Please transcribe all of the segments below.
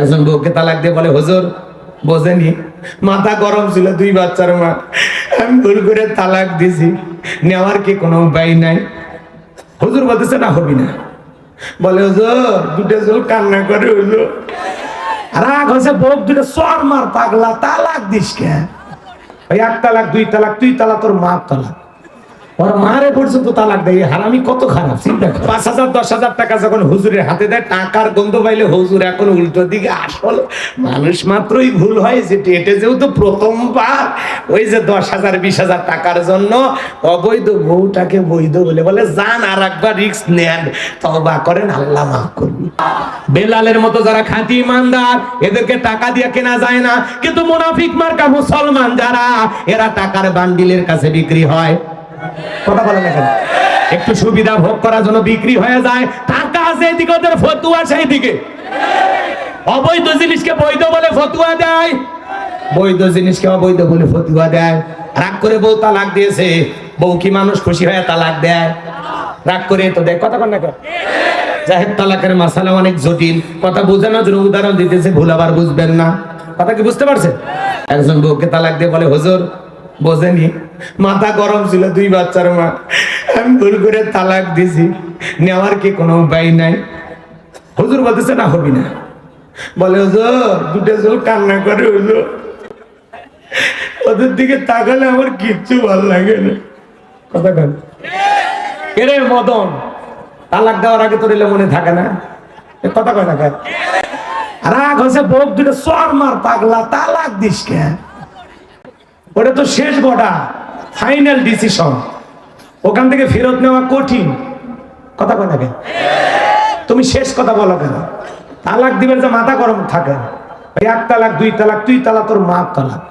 একজন বউকে তালাক দিয়ে বলে, হুজুর, বোঝেনি, মাথা গরম ছিল দুই বাচ্চার মা, আমি ভুল করে তালাক দিছি নেওয়ার কি কোনো উপায় নাই? হুজুর বলতেছে, না, হবি না। বলে, হুজুর, দুটো চুল কান্না করে হুজুর রাগ হয়েছে, বউ দুটো সর মার পাগলা, তালাক দিস কে ওই এক তালাক, দুই তালাক, তুই তালাক তোর মা তালাক। ওর মারে পর্যন্ত তালাক দেয় হারামি কত খারাপ, চিন্তা কর। পাঁচ হাজার, দশ হাজার টাকা যখন হুজুরের হাতে দেয়, টাকার গন্ধ পাইলে হুজুর এখন উল্টো দিকে আসল মানুষ মাত্রই ভুল হয়, যে এটা যেহেতু প্রথমবার, ওই যে দশ হাজার, বিশ হাজার টাকার জন্য অবৈধ বউটাকে বৈধ বলে বলে, যান আর একবার রিক্স নেন তবা করেন, আল্লাহ মাফ করবি। বেলালের মতো যারা খাঁটি ইমানদার, এদেরকে টাকা দিয়ে কেনা যায় না। কিন্তু মুনাফিক মার্কা মুসলমান যারা, এরা টাকার বান্ডিলের কাছে বিক্রি হয়। কথা বলেন এখন। একটু সুবিধা ভোগ করার জন্য বিক্রি হয়ে যায়, টাকা আছে এদিকে, ওদের ফতুয়া সেই দিকে অবৈধ জিনিসকে বৈধ বলে ফতুয়া দেয়। বৈধ জিনিসকে অবৈধ বলে ফতুয়া দেয়। রাগ করে বউ তালাক দিয়েছে, বউ কি মানুষ খুশি হয়ে তালাক দেয়? রাগ করে তো দেয়। কথা কন না কেন? জাহেদ তালাকের মাসালা অনেক জটিল, কথা বোঝানোর জন্য উদাহরণ দিতেছে, ভুল আবার বুঝবেন না। কথা কি বুঝতে পারছেন? একজন বউকে তালাক দিয়ে বলে, হুজুর বোঝেনি? মাথা গরম ছিল দুই বাচ্চার মা। আমি ভুল করে তালাক দিছি নেওয়ার কি কোনো উপায় নাই? হুজুর বলতেছে, না, হবি না। বলে, হুজুর, দুটো চুল কান্না করে হুজুর ওদের দিকে তাকালে আমার কিচ্ছু ভালো লাগে না। কথা কেন। এরে মদন, তালাক দেওয়ার আগে তোর মনে থাকে না? কথা কয় না কেন? রাগ হয়েছে বউ দুটো সর মার পাগলা, তালাক দিস কে ওটা তো শেষ গোটা ফাইনাল ডিসিশন ওখান থেকে ফেরত নেওয়া কঠিন। কথা কয় কেন? তুমি শেষ কথা বলো কেন? তালাক দিবেন যে মাথা গরম থাকে। এক তালাক, দুই তালাক, তুই তালাক, তোর মা তালাক।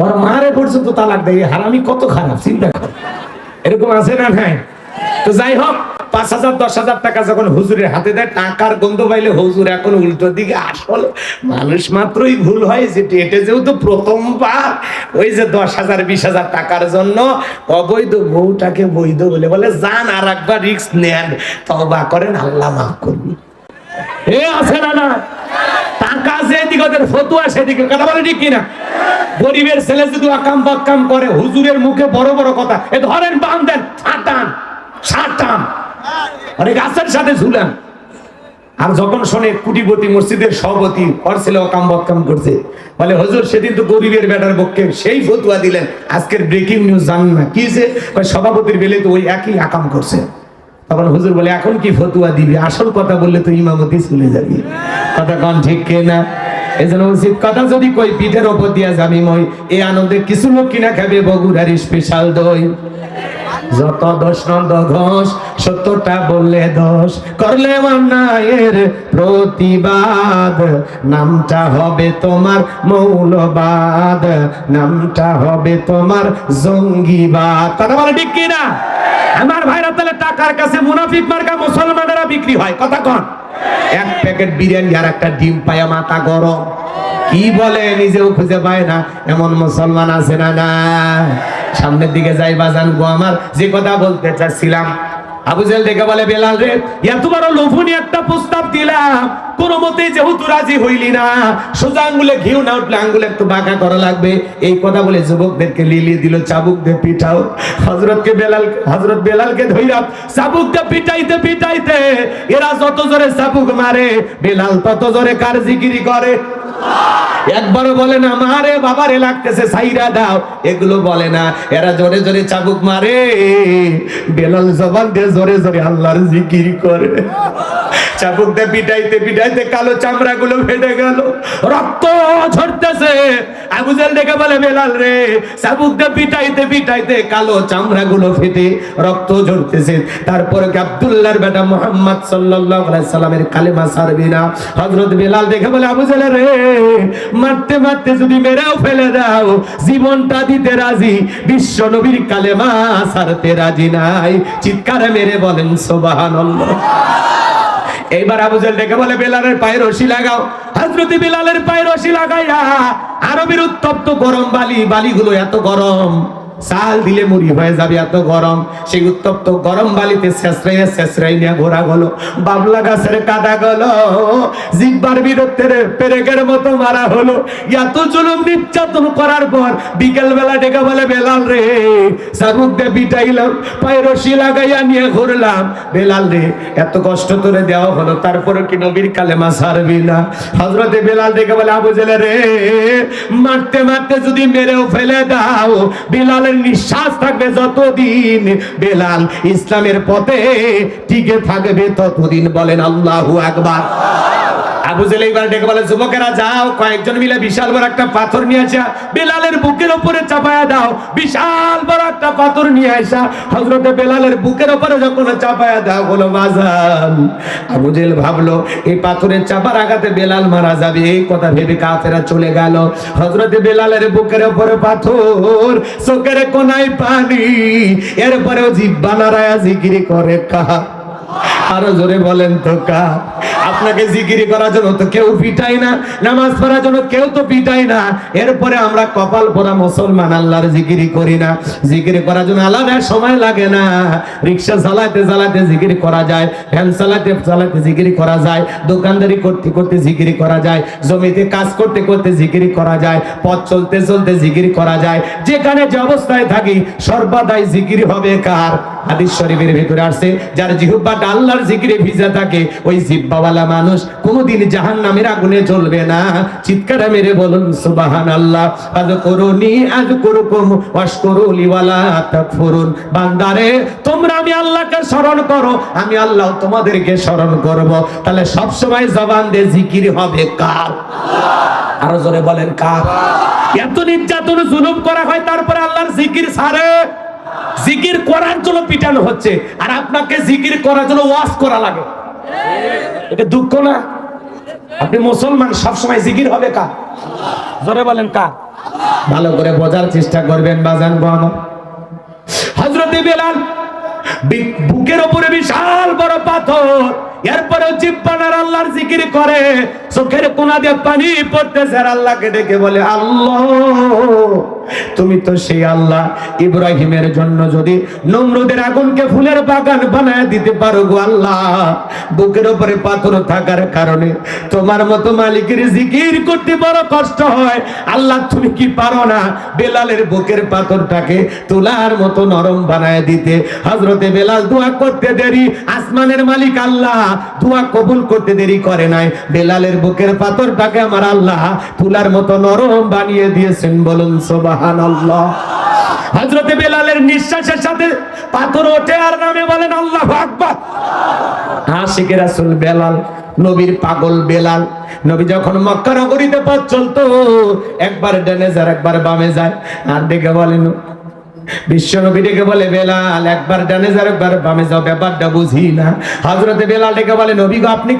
ওর মারে পর্যন্ত তালাক দেয়। হারামি কত খারাপ, চিন্তা কর। এরকম আছে না নাই? তো যাই হোক পাঁচ হাজার, দশ হাজার টাকা যখন হুজুরের হাতে দেয়, টাকার গন্ধ পাইলে হুজুর এখন উল্টো দিকে আসল মানুষ মাত্রই ভুল হয় যে এটা যেহেতু প্রথমবার। ওই যে দশ হাজার, বিশ হাজার টাকার জন্য অবৈধ বউটাকে বৈধ বলে বলে, যান আর একবার রিক্স নেন তবা করেন, আল্লাহ মাফ করবি। এ আছে না না। টাকা যেদিকে ওদের ফতুয়া, সেদিকে কথা বলে ঠিক কিনা? গরিবের ছেলে যদি আকাম বাক্কাম করে, হুজুরের মুখে বড় বড় কথা, এ ধরেন বান দেন ছাটান ছাটান। আরে গাছের সাথে ঝুলান আর যখন শোনে কুটিপতি মসজিদের সভাপতি, ওর ছেলে অকাম বক্কাম করছে। বলে, হজুর, সেদিন তো গরিবের বেটার পক্ষে সেই ফতুয়া দিলেন। আজকের ব্রেকিং নিউজ জানেন না কি যে? সভাপতির বেলে তো ওই একই আকাম করছে। তখন হুজুর বলে, এখন কি ফতুয়া দিবি? আসল কথা বললে তো ইমামতি চলে যাবি। কথা কন ঠিক কে না? এই জন্য উচিত কথা যদি কই, পিঠের ওপর দিয়া যাবি মই এই আনন্দে কিছু লোক কিনা খাবে বগুড়ার স্পেশাল দই। যত দোষ নন্দ ঘোষ সত্যটা বললে দোষ। করলে অন্যায়ের প্রতিবাদ, নামটা হবে তোমার মৌলবাদ, নামটা হবে তোমার জঙ্গিবাদ। কথা বলে ঠিক কিনা? আমার ভাইরা তাহলে টাকার কাছে মুনাফিক মার্কা মুসলমানেরা বিক্রি হয়, কথা কন। এক প্যাকেট বিরিয়ানি আর একটা ডিম পায়া মাথা গরম। কি বলে, নিজেও খুঁজে পায় না, এমন মুসলমান আছে না না সামনের দিকে যাই বাজান গো আমার, যে কথা বলতে চাচ্ছিলাম। আবু জেল বলে, বেলাল রে, এত বড় লোভনী একটা প্রস্তাব দিলাম। কোন মতে যেহেতু রাজি হইলি না, সোজা আঙ্গুলে ঘিউ না উঠলে আঙ্গুলে একটু বাঁকা করা লাগবে। এই কথা বলে যুবকদেরকে লিলিয়ে দিল চাবুক দিয়ে পিঠাও। হজরতকে বেলাল হজরত বেলালকে ধইরা চাবুক দিয়ে পিটাইতে পিটাইতে এরা যত জোরে চাবুক মারে, বেলাল তত জোরে কার জিকিরি করে। একবারও বলে না, মারে বাবারে লাগতেছে সাইরা দাও। এগুলো বলে না। এরা জোরে জোরে চাবুক মারে। বেলাল জবান দিয়ে জোরে জোরে আল্লাহর জিকির করে। চাবুক দিয়ে পিটাইতে পিটাইতে কালো চামড়া গুলো ফেটে গেল। রক্ত ঝরতেছে। আবুজাল ডেকে বলে, বেলাল রে চাবুক দিয়ে পিটাইতে পিটাইতে কালো চামড়া গুলো ফেটে রক্ত ঝরতেছে। তারপরে আব্দুল্লাহর বেটা মোহাম্মদ সাল্লাল্লাহু আলাইহি সাল্লামের কালেমা সারবি না? হযরত বেলাল দেখে বলে আবুজাল রে, মারতে মারতে যদি মেরেও ফেলে দাও, জীবনটা দিতে রাজি, বিশ্ব নবীর কালেমা সারতে রাজি নাই। চিৎকারে মেরে বলেন, সুবহানাল্লাহ। এইবার আবুজাল ডেকে বলে, বেলালের পায়ে রশি লাগাও। হযরতে বেলালের পায়ে রশি লাগাইয়া আরবের উত্তপ্ত গরম বালি বালিগুলো এত গরম। চাল দিলে মুড়ি হয়ে যাবে এত গরম। সেই উত্তপ্ত গরম বালিতে শেষরাইয়া শেষরাই নিয়ে ঘোরা গেলো। বাবলা গাছের কাটা গেলো। জিব্বার বিরুদ্ধে পেরেকের মতো মারা হলো। এত জুলুম নির্যাতন করার পর বিকেল বেলা ডেকে বলে, বেলাল রে সারুক দিয়ে পিটাইলাম পায়ে রশি লাগাইয়া নিয়ে ঘুরলাম। বেলাল রে, এত কষ্ট তোরে দেওয়া হলো তারপরে কি নবীর কালেমা সারবি না? হজরতে বেলাল ডেকে বলে, আবু জেলে রে, মারতে মারতে যদি মেরেও ফেলে দাও, বেলালের নিঃশ্বাস থাকবে যতদিন বেলাল ইসলামের পথে টিকে থাকবে ততদিন বলেন আল্লাহু আকবার। আবু জেলে এবার ডেকে বলে, যুবকেরা যাও, কয়েকজন মিলে বিশাল বড় একটা পাথর নিয়ে আসা, বেলালের বুকের উপরে চাপায়া দাও, বিশাল বড় একটা পাথর নিয়ে আসা। হজরতে বেলালের বুকের উপরে যখন চাপায়া দাও, বলো বাজান আবু জেল ভাবলো, এই পাথরের চাপার আঘাতে বেলাল মারা যাবে। এই কথা ভেবে কাফেরা চলে গেল। হজরতে বেলালের বুকের উপরে পাথর, চোখের কোনায় পানি, এরপরেও জিব্বা নারায়া জিকিরি করে কাহা আরও জোরে বলেন তো কা। আপনাকে জিকিরি করার জন্য তো কেউ পিটাই না, নামাজ পড়ার জন্য কেউ তো পিটাই না। এরপরে আমরা কপাল পরা মুসলমান, আল্লাহর জিকিরি করি না। জিকিরি করার জন্য আলাদা সময় লাগে না। রিক্সা চালাতে চালাতে জিকিরি করা যায়, ভ্যান চালাতে চালাতে জিকিরি করা যায়, দোকানদারি করতে করতে জিকিরি করা যায়, জমিতে কাজ করতে করতে জিকিরি করা যায়, পথ চলতে চলতে জিকিরি করা যায়। যেখানে যে অবস্থায় থাকি, সর্বদাই জিকিরি হবে কার? হাদিস শরীফের ভিতরে আসছে, যার জিহুব্বাটা আল্লাহর জিকিরে ভিজা থাকে, ওই জিব্বাওয়ালা মানুষ কোনোদিন জাহান নামের আগুনে জ্বলবে না। চিৎকার মেরে বলুন সুবাহান আল্লাহ আজ করুনি আজ করুকুম ওয়াশকুরুলি ওয়ালা তাকফুরুন। বান্দারে, তোমরা আমি আল্লাহকে স্মরণ করো, আমি আল্লাহ তোমাদেরকে স্মরণ করব। তাহলে সব সময় জবান দিয়ে জিকির হবে কার? আরও জোরে বলেন কার? এত নির্যাতন, জুলুম করা হয়, তারপরে আল্লাহর জিকির ছাড়ে জিকির করার জন্য পিটানো হচ্ছে। আর আপনাকে জিকির করার জন্য ওয়াজ করা লাগে। এটা দুঃখ না? আপনি মুসলমান সব সময় জিকির হবে কা জোরে বলেন কা ভালো করে বোঝার চেষ্টা করবেন, বাজান গো আমার বেলাল বুকের উপরে বিশাল বড় পাথর। এরপরে জিব্বানার আল্লাহর জিকির করে। চোখের কোনা দিয়ে পানি পড়তেছে আর আল্লাহকে ডেকে বলে, আল্লাহ। তুমি তো সেই আল্লাহ ইব্রাহিমের জন্য যদি নমরুদের আগুনকে ফুলের বাগান বানায় দিতে পারো গো আল্লাহ। বুকের উপরে পাথর থাকার কারণে তোমার মতো মালিকের জিকির করতে বড় কষ্ট হয়। আল্লাহ, তুমি কি পারো না বেলালের বুকের পাথরটাকে তুলার মতো নরম বানায় দিতে? হজরতে বেলাল দোয়া করতে দেরি, আসমানের মালিক আল্লাহ দোয়া কবুল করতে দেরি করে নাই। বেলালের বুকের পাথরটাকে আমার আল্লাহ তুলার মতো নরম বানিয়ে দিয়েছেন বলুন হজরতে বেলালের নিঃশ্বাসের সাথে পাথর ওঠে আর নামে বলেন, আল্লাহ বেলাল, নবীর পাগল বেলাল, নবী যখন মক্কা নগরীতে পথ চলতো, একবার ডেনে একবার বামে যায় আর দেখে বলেন বলে, বেলাল, একবার ডানে যাও, একবার বামে যাও, ব্যাপারটা বুঝি না। হজরতে বলে, নবী গো, আপনি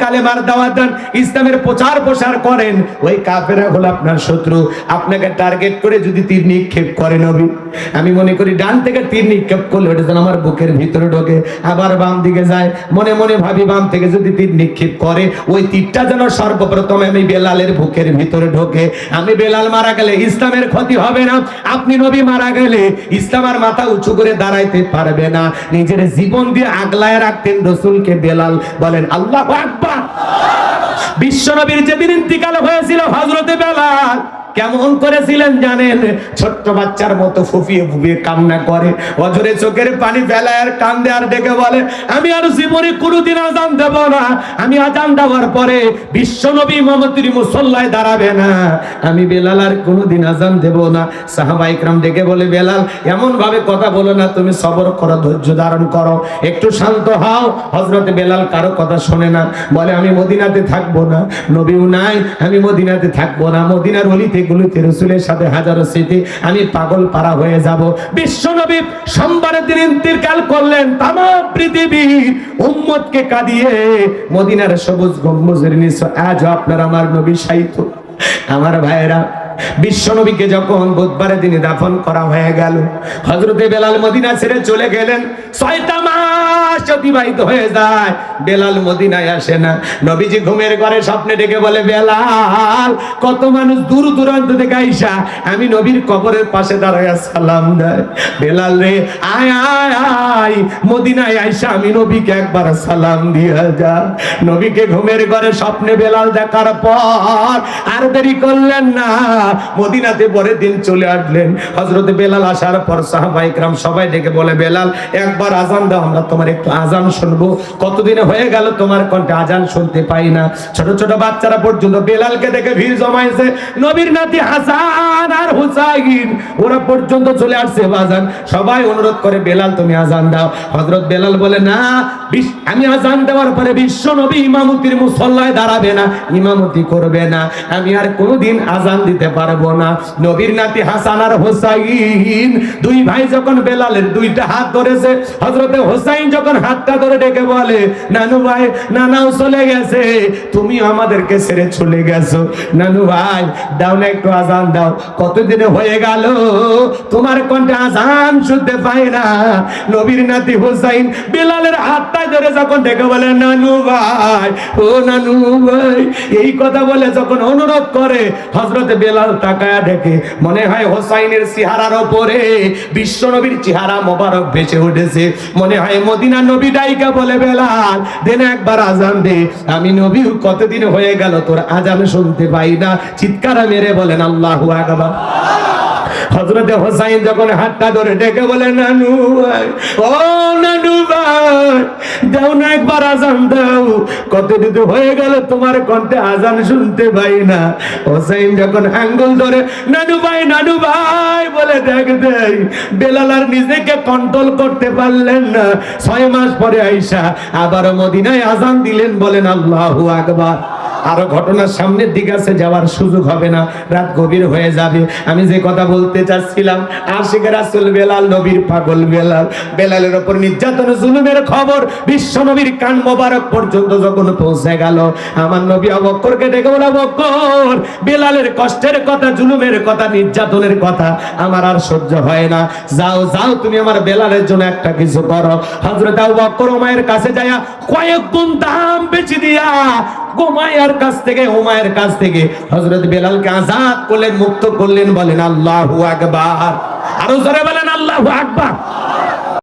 দেন, ইসলামের প্রচার প্রসার করেন। ওই কাফেরা হলো আপনার শত্রু। আপনাকে টার্গেট করে যদি তীর নিক্ষেপ করে নবী। আমি মনে করি, ডান থেকে তীর নিক্ষেপ করলে ওটা যেন আমার বুকের ভিতরে ঢোকে। আবার বাম দিকে যায়। মনে মনে ভাবি, বাম থেকে যদি তীর নিক্ষেপ করে, ওই তীরটা যেন সর্বপ্রথম আমি বেলালের বুকের ভিতরে ঢোকে। আমি বেলাল মারা গেলে ইসলামের ক্ষতি হবে না। আপনি নবী মারা গেলে ইসলাম আর মাথা উঁচু করে দাঁড়াইতে পারবে না। নিজের জীবন দিয়ে আগলায় রাখতেন রসুলকে বেলাল। বলেন, আল্লাহ আকবার। বিশ্বনবীর যেদিন ইন্তিকাল হয়েছিল হজরতে বেলাল কেমন করেছিলেন জানেন? ছোট্ট বাচ্চার মতো ফুফিয়ে ফুফিয়ে কান্না করে। অজরে চোখের পানি ফেলায় আর কান্দে আর ডেকে বলে, আমি আর জীবনে কোনোদিন আজান দেব না। আমি আজান দেওয়ার পরে বিশ্বনবী মোহাম্মদের মুসল্লায় দাঁড়াবে না। আমি বেলাল আর কোনোদিন আজান দেব না। সাহাবা ইকরাম ডেকে বলে, বেলাল এমন ভাবে কথা বলো না, তুমি সবর করো, ধৈর্য ধারণ করো। একটু শান্ত হও। হজরতে বেলাল কারও কথা শোনে না। বলে, আমি মদিনাতে থাকব না। নবীও নাই, আমি মদিনাতে থাকব না। মদিনার অলিতে গুলিতে রসুলের সাথে হাজারো স্মৃতি, আমি পাগল পারা হয়ে যাব। বিশ্ব সোমবার দিন ইন্তিকাল করলেন তামা পৃথিবী উম্মতকে কাঁদিয়ে মদিনার সবুজ গম্বুজের নিঃস আজ আপনার আমার নবী সাহিত্য আমার ভাইয়েরা বিশ্বনবীকে যখন বুধবারের দিনে দাফন করা হয়ে গেল হজরতে বেলাল মদিনা ছেড়ে চলে গেলেন। ছয়টা মাস অতিবাহিত হয়ে যায়, বেলাল মদিনায় আসে না। নবীজি ঘুমের ঘরে স্বপ্নে ডেকে বলে, বেলাল, কত মানুষ দূর দূরান্ত থেকে আইসা, আমি নবীর কবরের পাশে দাঁড়ায় সালাম দেয়। বেলাল রে, আয় আয় আয়, মদিনায় আইসা আমি নবীকে একবার সালাম দিয়া যা। নবীকে ঘুমের ঘরে স্বপ্নে বেলাল দেখার পর আর দেরি করলেন না। মদিনাতে পরে দিন চলে আসলেন। হজরত বেলাল আসার পর সাহাবাই ইকরাম সবাই ডেকে বলে, বেলাল, একবার আজান দাও, আমরা তোমার একটু আজান শুনব। কতদিন হয়ে গেল তোমার কণ্ঠে আজান শুনতে পাই না? ছোট ছোট বাচ্চারা পর্যন্ত বেলালকে দেখে ভিড় জমাইছে। নবীর নাতি হাসান আর হুসাইন, ওরা পর্যন্ত চলে আসছে আজান সবাই অনুরোধ করে, বেলাল, তুমি আজান দাও। হজরত বেলাল বলে, না আমি আজান দেওয়ার পরে বিশ্ব নবী ইমামতির মুসল্লায় দাঁড়াবে না, ইমামতি করবে না। আমি আর কোনোদিন আজান দিতে পারব না। নবীর নাতি হাসান আর হোসাইন, দুই ভাই যখন বেলালের দুইটা হাত ধরেছে হজরতে হোসাইন যখন হাতটা ধরে ডেকে বলে, নানু ভাই, নানাও চলে গেছে তুমি আমাদেরকে ছেড়ে চলে গেছো। নানু ভাই, দাও না একটু আজান দাও, কতদিনে হয়ে গেল? তোমার কণ্ঠে আজান শুনতে পাই না। নবীর নাতি হোসাইন বেলালের হাতটা ধরে যখন ডেকে বলে, নানু ভাই, ও নানু ভাই, এই কথা বলে যখন অনুরোধ করে হজরতে বেলাল তাকায়া দেখে মনে হয় হোসাইনের চেহারার ওপরে বিশ্ব নবীর চেহারা মোবারক বেঁচে উঠেছে। মনে হয় মদিনা নবী ডাইকা বলে, বেলাল, দেন একবার আজান দে। আমি নবী, কতদিন হয়ে গেল তোর আজান শুনতে পাই না? চিৎকার মেরে বলেন, আল্লাহু আকবার। হজরতে হোসাইন যখন হাতটা ধরে ডেকে বলে, নানু ভাই, ও নানু ভাই, দাও না একবার আজান দাও। কত দিতে হয়ে গেল তোমার কণ্ঠে আজান শুনতে পাই না। হোসাইন যখন আঙ্গুল ধরে, নানু ভাই নানু ভাই, বলে, দেখ, দেই, বেলাল আর নিজেকে কন্ট্রোল করতে পারলেন না। ছয় মাস পরে আইসা আবার মদিনায় আজান দিলেন বলেন, আল্লাহু আকবার। আরও ঘটনার সামনের দিকে আছে, যাওয়ার সুযোগ হবে না, রাত গভীর হয়ে যাবে। আমি যে কথা বলতে চাচ্ছিলাম, আশিক রাসুল বেলাল, নবীর পাগল বেলাল, বেলালের ওপর নির্যাতন, জুলুমের খবর, বিশ্ব নবীর কান মোবারক পর্যন্ত যখন পৌঁছে গেল, আমার নবী অবক্করকে ডেকে বলে অবক্কর বেলালের কষ্টের কথা, জুলুমের কথা, নির্যাতনের কথা, আমার আর সহ্য হয় না। যাও যাও, তুমি আমার বেলালের জন্য একটা কিছু করো। হজরত আবু বকর ওমায়ের কাছে যায়া কয়েক গুণ দাম বেচে দিয়া গোমায়ের কাছ থেকে, হুমায়ের কাছ থেকে হজরত বেলালকে আজাদ করলেন, মুক্ত করলেন, বলেন আল্লাহু আকবার। আরও জোরে বলেন আল্লাহু আকবার।